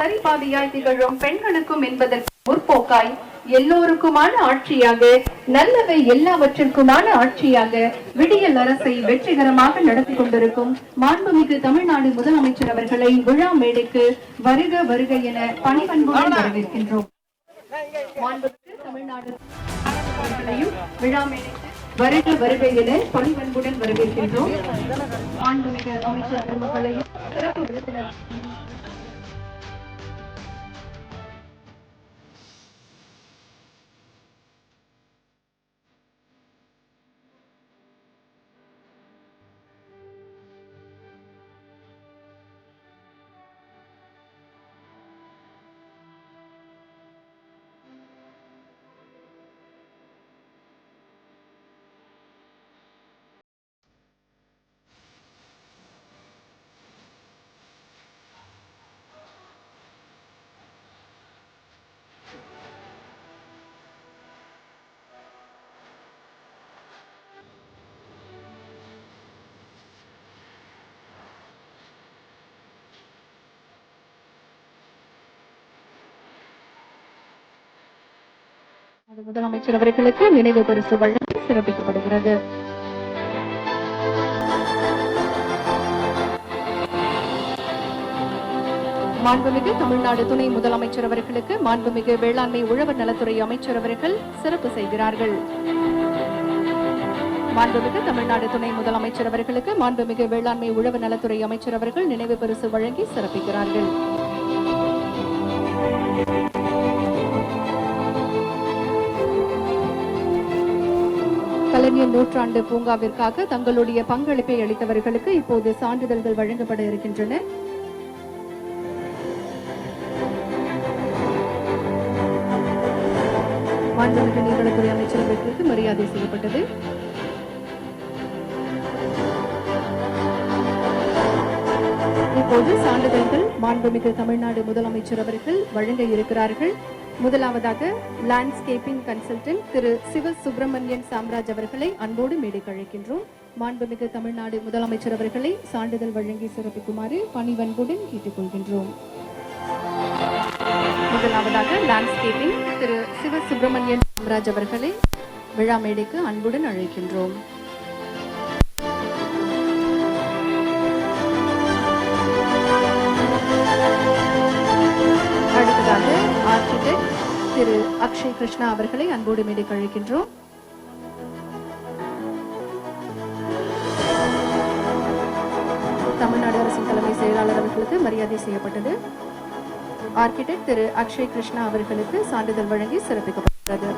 சரிபாதியாய் திகழும் பெண்களுக்கும் என்பதற்கு முற்போக்காய் எல்லோருக்குமான ஆட்சியாக நல்லவை எல்லாவற்றிற்குமான ஆட்சியாக விடியல் அரசை வெற்றிகரமாக நடத்தி கொண்டிருக்கும் மாண்புமிகு தமிழ்நாடு முதலமைச்சர் அவர்களை விழா மேடைக்கு வருக வருக என பணிபண்புடன் வரவேற்கின்றோம். தமிழ்நாடு விழா மேடைக்கு வருக வருக என பணிபண்புடன் வரவேற்கின்றோம். மாண்புமிகு அமைச்சர் பெருமக்களையும் சிறப்பு விருந்தினர் அது முதலமைச்சர் அவர்களுக்கு நினைவு பரிசு வழங்கி சிறப்பிக்கப்படுகிறது. மாண்புமிகு தமிழ்நாடு துணை முதலமைச்சர் அவர்களுக்கு மாண்புமிகு வேளாண்மை உழவர் நலத்துறை அமைச்சர் அவர்கள் சிறப்பு செய்கிறார்கள். மாண்புமிகு தமிழ்நாடு துணை முதலமைச்சர் அவர்களுக்கு மாண்புமிகு வேளாண்மை உழவர் நலத்துறை அமைச்சர் அவர்கள் நினைவு பரிசு வழங்கி சிறப்பிக்கிறார்கள். கலைஞர் நூற்றாண்டு பூங்காவிற்காக தங்களுடைய பங்களிப்பை அளித்தவர்களுக்கு இப்போது சான்றிதழ்கள் வழங்கப்பட இருக்கின்றன. மாண்புமிகு நீர்வளத்துறை அமைச்சர் அவர்களுக்கு மரியாதை செய்யப்பட்டது. இப்போது சான்றிதழ்கள் மாண்புமிகு தமிழ்நாடு முதலமைச்சர் அவர்கள் வழங்க இருக்கிறார்கள். முதலாவதாக லேண்ட்ஸ்கேப்பிங் கன்சல்டன்ட் திரு சிவ சுப்பிரமணியன் சாம்ராஜ் அவர்களை அன்போடு மேடைக்கு அழைக்கின்றோம் மாண்புமிகு தமிழ்நாடு முதலமைச்சர் அவர்களை சான்றிதழ் வழங்கி சிறப்பிக்குமாறு பணிவன்புடன் கேட்டுக்கொள்கின்றோம். முதலாவதாக லேண்ட்ஸ்கேப்பிங் திரு சிவ சுப்பிரமணியன் சாம்ராஜ் அவர்களை விழா மேடைக்கு அன்புடன் அழைக்கின்றோம். ஆர்கிடெக்ட் திரு அக்ஷய் கிருஷ்ணா அவர்களை அன்போடு மேடை கழிக்கின்றோம் தமிழ்நாடு அரசின் தலைமை செயலாளர் அவர்களுக்கு மரியாதை செய்யப்பட்டது. ஆர்கிடெக்ட் திரு அக்ஷய் கிருஷ்ணா அவர்களுக்கு சான்றிதழ் வழங்கி சிறப்பிக்கப்பட்டது.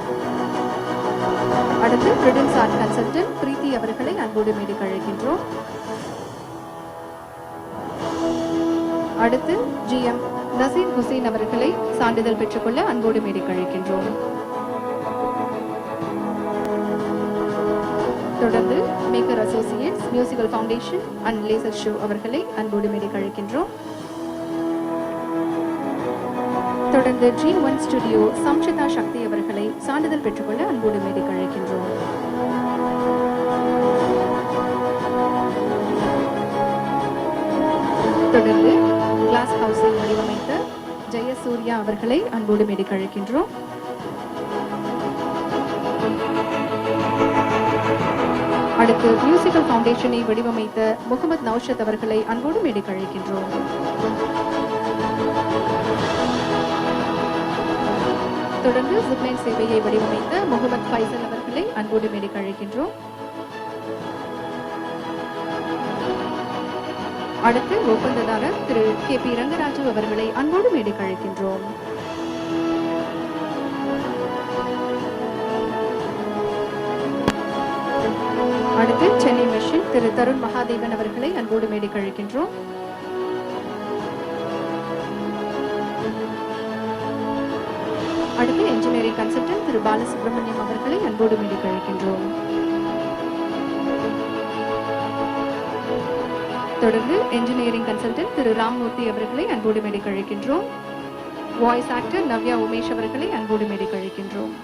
அடுத்து பிரிடன்ஸ் ஆர்ட் கன்சல்டன்ட் பிரீத்தி அவர்களை அன்போடு மேடை கழிக்கின்றோம் அடுத்து ஜிஎம் நசீம் ஹுசைன் அவர்களை சான்றிதழ் பெற்றுக்கொள்ள அன்போடு மேடை கழிக்கின்றோம் தொடர்ந்து maker associates musical foundation and laser show அவர்களை அன்போடு மேடை கழிக்கின்றோம் தொடர்ந்து G one studio Samshitha Sakthi அவர்களை சான்றிதழ் பெற்றுக்கொள்ள அன்போடு மேடை கழிக்கின்றோம் தொடர்ந்து கிளாஸ் ஹவுஸை வடிவமைத்த ஜெயசூர்யா அவர்களை அன்போடு மேடைக்கழைக்கின்றோம். அடுத்து மியூசிக்கல் ஃபவுண்டேஷனை வடிவமைத்த முகமது நௌஷத் அவர்களை அன்போடு மேடைக்கழைக்கின்றோம். தொடர்ந்து சிப்லைன் சேவையை வடிவமைத்த முகமது ஃபைசல் அவர்களை அன்போடு மேடைக்கு அடுத்து ஒப்பந்ததாரர் திரு கே பி ரங்கராஜு அவர்களை அன்போடு மேடைக்கு அழைக்கின்றோம். அடுத்து சென்னை மிஷின் திரு தருண் மகாதேவன் அவர்களை அன்போடு மேடைக்கு அழைக்கின்றோம். அடுத்து என்ஜினியரிங் கன்சல்டன்ட் திரு பாலசுப்ரமணியம் அவர்களை அன்போடு மேடைக்கு அழைக்கின்றோம். தொடர்ந்து என்ஜினியரிங் கன்சல்டன்ட் திரு ராம்மூர்த்தி அவர்களை அன்போடு மேடை கழிக்கின்றோம் வாய்ஸ் ஆக்டர் நவ்யா உமேஷ் அவர்களை அன்போடு மேடை கழிக்கின்றோம்